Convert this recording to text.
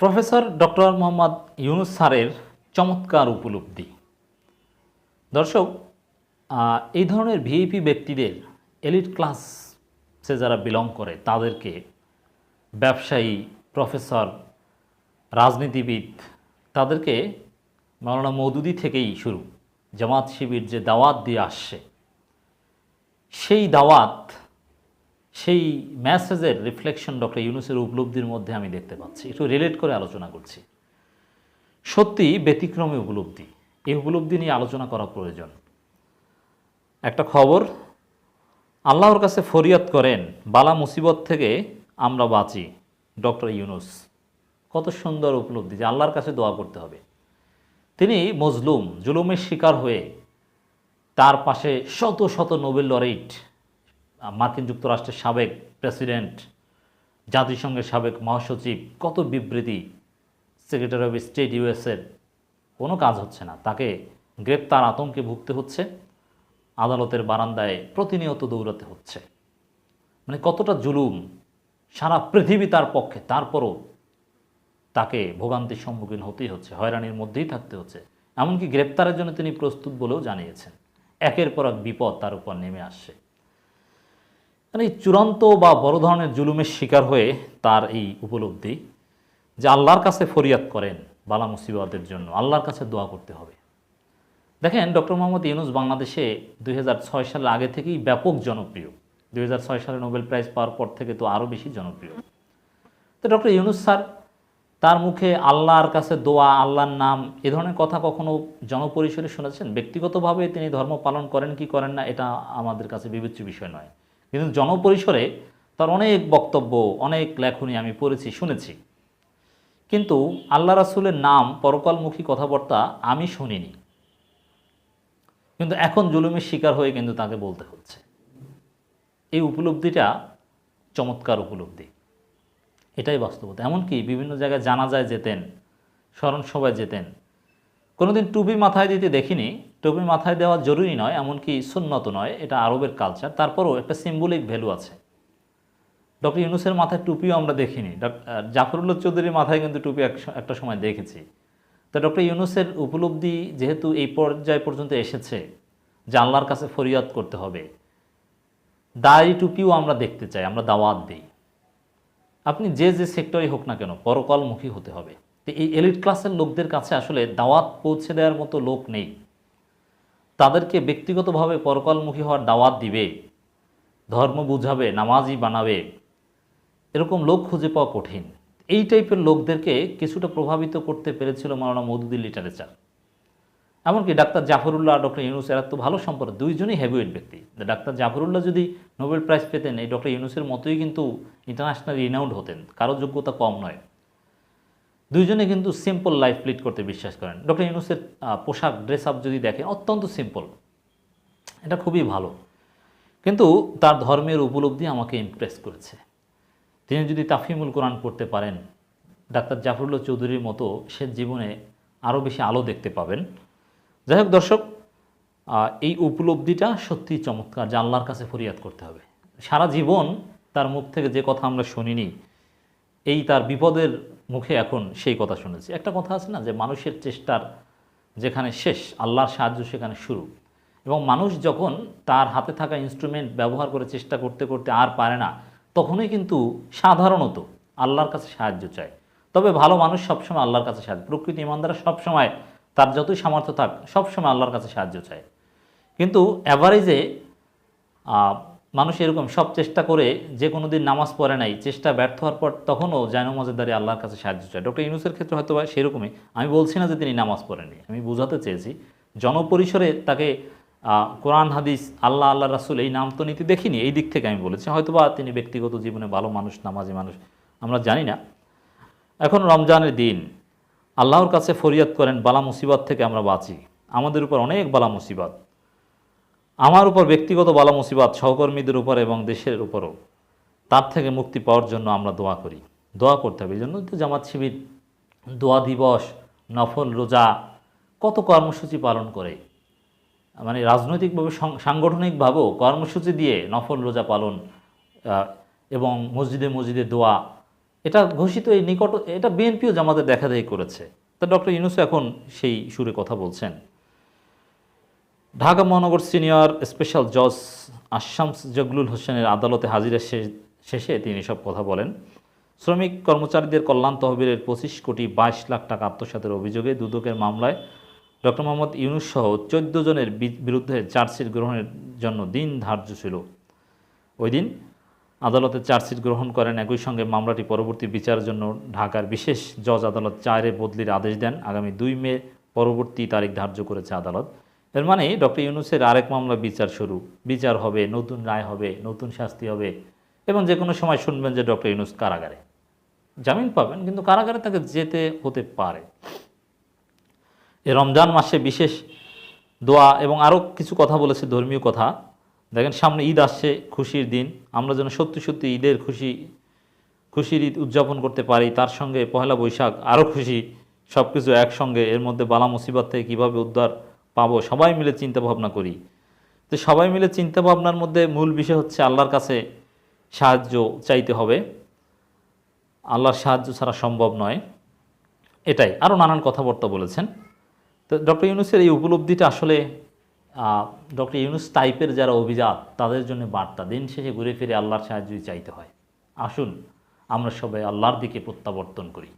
Professor doctor Mohammad Yunus স্যারের চমৎকার উপলব্ধি। দর্শক এই ধরনের ভিআইপি ব্যক্তিদের এলিট ক্লাসে যারা বিলং করে, তাদেরকে ব্যবসায়ী, প্রফেসর, রাজনীতিবিদ, তাদেরকে মাওলানা মৌদুদি থেকেই শুরু। জামাত শিবির যে দাওয়াত দিয়ে আসছে, সেই দাওয়াত সেই মেসেজের রিফ্লেকশন ডক্টর ইউনুসের উপলব্ধির মধ্যে আমি দেখতে পাচ্ছি। একটু রিলেট করে আলোচনা করছি। সত্যি ব্যতিক্রমী উপলব্ধি। এই উপলব্ধি নিয়ে আলোচনা করা প্রয়োজন। একটা খবর, আল্লাহর কাছে ফরিয়াদ করেন, বালা মুসিবত থেকে আমরা বাঁচি, ডক্টর ইউনুস। কত সুন্দর উপলব্ধি যে আল্লাহর কাছে দোয়া করতে হবে। তিনি মজলুম, জুলুমের শিকার হয়ে তার পাশে শত শত নোবেল লরেট মার্কিন যুক্তরাষ্ট্রের সাবেক প্রেসিডেন্ট, জাতিসংঘের সাবেক মহাসচিব, কত বিবৃতি সেক্রেটারি অফ স্টেট ইউএসের? কোনো কাজ হচ্ছে না। তাকে গ্রেপ্তার আতঙ্কে ভুগতে হচ্ছে, আদালতের বারান্দায় প্রতিনিয়ত দৌড়াতে হচ্ছে। মানে কতটা জুলুম, সারা পৃথিবী তার পক্ষে। তারপরও তাকে ভোগান্তির সম্মুখীন হতেই হচ্ছে, হয়রানির মধ্যেই থাকতে হচ্ছে। এমনকি গ্রেপ্তারের জন্য তিনি প্রস্তুত বলেও জানিয়েছেন, একের পর এক বিপদ তার উপর নেমে আসছে। মানে এই চূড়ান্ত বা বড় ধরনের জুলুমের শিকার হয়ে তার এই উপলব্ধি যে আল্লাহর কাছে ফরিয়াদ করেন বালা মুসিবাদের জন্য, আল্লাহর কাছে দোয়া করতে হবে। দেখেন, ডক্টর মোহাম্মদ ইউনুস বাংলাদেশে দুই সালের আগে থেকেই ব্যাপক জনপ্রিয়। দুই হাজার ছয় সালে নোবেল প্রাইজ পাওয়ার পর থেকে তো আরও বেশি জনপ্রিয়। তো ডক্টর ইউনুস স্যার, তার মুখে আল্লাহর কাছে দোয়া, আল্লাহর নাম, এ ধরনের কথা কখনো জনপরিসরে শুনেছেন? ব্যক্তিগতভাবে তিনি ধর্ম পালন করেন কি করেন না, এটা আমাদের কাছে বিবেচ্য বিষয় নয়। কিন্তু জনপরিসরে তার অনেক বক্তব্য, অনেক লেখনী আমি পড়েছি, শুনেছি। কিন্তু আল্লাহ রাসুলের নাম পরকালমুখী কথাবার্তা আমি শুনিনি। কিন্তু এখন জুলুমের শিকার হয়ে কিন্তু তাকে বলতে হচ্ছে। এই উপলব্ধিটা চমৎকার উপলব্ধি। এটাই বাস্তবতা। এমনকি বিভিন্ন জায়গায় জানাজায় যেতেন স্মরণ সভায় যেতেন। কোনোদিন টুপি মাথায় দিতে দেখিনি টুপি মাথায় দেওয়া জরুরি নয়, এমনকি সুন্নত নয়, এটা আরবের কালচার তারপরও একটা সিম্বলিক ভ্যালু আছে। ডক্টর ইউনুসের মাথায় টুপিও আমরা দেখিনি। জাফরুল্লাহ চৌধুরীর মাথায় কিন্তু টুপি এক একটা সময় দেখেছি। তো ডক্টর ইউনুসের উপলব্ধি যেহেতু এই পর্যায় পর্যন্ত এসেছে যে আল্লাহর কাছে ফরিয়াদ করতে হবে। দাড়ি টুপিও আমরা দেখতে চাই, আমরা দাওয়াত দিই। আপনি যে যে সেক্টরে হোক না কেন, পরকালমুখী হতে হবে। তো এই এলিট ক্লাসের লোকদের কাছে আসলে দাওয়াত পৌঁছে দেওয়ার মতো লোক নেই। তাদেরকে ব্যক্তিগতভাবে পরকালমুখী হওয়ার দাওয়াত দিবে, ধর্ম বুঝাবে নামাজি বানাবে। এরকম লোক খুঁজে পাওয়া কঠিন। এই টাইপের লোকদেরকে কিছুটা প্রভাবিত করতে পেরেছিল মাওলানা মৌদুদি লিটারেচার। এমনকি ডাক্তার জাফরুল্লাহ, ডক্টর ইউনুস, এরা তো ভালো সম্পর্ক, দুইজনই হেভিওয়েট ব্যক্তি। ডাক্তার জাফরুল্লাহ যদি নোবেল প্রাইজ পেতেন, এই ডক্টর ইউনুসের মতোই কিন্তু ইন্টারন্যাশনাল রিনাউন্ড হতেন, কারও যোগ্যতা কম নয়। দুইজনে কিন্তু সিম্পল লাইফ লিড করতে বিশ্বাস করেন। ডক্টর ইউনুসের পোশাক ড্রেস আপ যদি দেখেন অত্যন্ত সিম্পল এটা খুবই ভালো। কিন্তু তার ধর্মের উপলব্ধি আমাকে ইমপ্রেস করেছে। তিনি যদি তাফিমুল কোরআন পড়তে পারেন, ডাক্তার জাফরুল্লাহ চৌধুরীর মতো সে জীবনে আরও বেশি আলো দেখতে পাবেন। যাই হোক দর্শক এই উপলব্ধিটা সত্যিই চমৎকার যে আল্লাহর কাছে ফরিয়াদ করতে হবে। সারা জীবন তার মুখ থেকে যে কথা আমরা শুনিনি এই তার বিপদের মুখে এখন সেই কথা শুনেছি। একটা কথা আছে না যে মানুষের চেষ্টার যেখানে শেষ, আল্লাহর সাহায্য সেখানে শুরু। এবং মানুষ যখন তার হাতে থাকা ইনস্ট্রুমেন্ট ব্যবহার করে চেষ্টা করতে করতে আর পারে না, তখনই কিন্তু সাধারণত আল্লাহর কাছে সাহায্য চায়। তবে ভালো মানুষ সবসময় আল্লাহর কাছে সাহায্য, প্রকৃতি ইমানদারা সবসময় তার যতই সামর্থ্য থাক, সবসময় আল্লাহর কাছে সাহায্য চায়। কিন্তু অ্যাভারেজে মানুষ এরকম সব চেষ্টা করে যে কোনো দিন নামাজ পড়ে নাই, চেষ্টা ব্যর্থ হওয়ার পর তখনও জায়নমাজের দ্বারে আল্লাহর কাছে সাহায্য চায়। ডক্টর ইউনুসের ক্ষেত্রে হয়তো সেরকমই। আমি বলছি না যে তিনি নামাজ পড়েনি আমি বোঝাতে চেয়েছি। জনপরিসরে তাকে কোরআন, হাদিস, আল্লাহ আল্লাহ, রাসুল এই নাম তো নীতি দেখিনি, এই দিক থেকে আমি বলেছি। হয়তোবা তিনি ব্যক্তিগত জীবনে ভালো মানুষ, নামাজি মানুষ, আমরা জানি না। এখন রমজানের দিন, আল্লাহর কাছে ফরিয়াদ করেন, বালা মুসিবত থেকে আমরা বাঁচি। আমাদের উপর অনেক বালা মুসিবত। আমার উপর ব্যক্তিগত বালা মুসিবত, সহকর্মীদের উপর এবং দেশের উপরও। তার থেকে মুক্তি পাওয়ার জন্য আমরা দোয়া করি। দোয়া করতে হবে। এই জন্য তো জামাত শিবির, দোয়া দিবস, নফল রোজা, কত কর্মসূচি পালন করে। মানে রাজনৈতিকভাবে সাংগঠনিকভাবেও কর্মসূচি দিয়ে নফল রোজা পালন এবং মসজিদে মসজিদে দোয়া। এটা ঘোষিত এই নিকট, এটা বিএনপিও জামাতে দেখা দেখাই করেছে। তা ডক্টর ইউনুসও এখন সেই সুরে কথা বলছেন। ঢাকা মহানগর সিনিয়র স্পেশাল জজ আশামস জগলুল হোসেনের আদালতে হাজিরা শেষে তিনি সব কথা বলেন। শ্রমিক কর্মচারীদের কল্যাণ তহবিলের পঁচিশ কোটি বাইশ লাখ টাকা আত্মসাতের অভিযোগে দুদকের মামলায় ডক্টর মোহাম্মদ ইউনুস সহ চোদ্দ জনের বিরুদ্ধে চার্জশিট গ্রহণের জন্য দিন ধার্য ছিল। ওই দিন আদালতে চার্জশিট গ্রহণ করেন একই সঙ্গে মামলাটি পরবর্তী বিচারের জন্য ঢাকার বিশেষ জজ আদালত চারে বদলির আদেশ দেন। আগামী দুই মে পরবর্তী তারিখ ধার্য করেছে আদালত। এর মানে ডক্টর ইউনুসের আরেক মামলা বিচার শুরু। বিচার হবে, নতুন রায় হবে, নতুন শাস্তি হবে এবং যে কোনো সময় শুনবেন যে ডক্টর ইউনুস কারাগারে। জামিন পাবেন, কিন্তু কারাগারে তাকে যেতে হতে পারে। এ রমজান মাসে বিশেষ দোয়া এবং আরও কিছু কথা বলেছে ধর্মীয় কথা। দেখেন, সামনে ঈদ আসছে, খুশির দিন। আমরা যেন সত্যি সত্যি ঈদের খুশি, খুশির ঈদ উদযাপন করতে পারি, তার সঙ্গে পহেলা বৈশাখ আরও খুশি সব কিছু একসঙ্গে। এর মধ্যে বালা মুসিবত থেকে কীভাবে উদ্ধার পাবো, সবাই মিলে চিন্তা ভাবনা করি। তো সবাই মিলে চিন্তা ভাবনার মধ্যে মূল বিষয় হচ্ছে আল্লাহর কাছে সাহায্য চাইতে হবে। আল্লাহর সাহায্য ছাড়া সম্ভব নয়। এটাই। আরও নানান কথাবার্তা বলেছেন। তো ডক্টর ইউনুসের এই উপলব্ধিটা আসলে ডক্টর ইউনুস টাইপের যারা অভিজাত, তাদের জন্য বার্তা। দিন শেষে ঘুরে ফিরে আল্লাহর সাহায্যই চাইতে হয়। আসুন, আমরা সবাই আল্লাহর দিকে প্রত্যাবর্তন করি।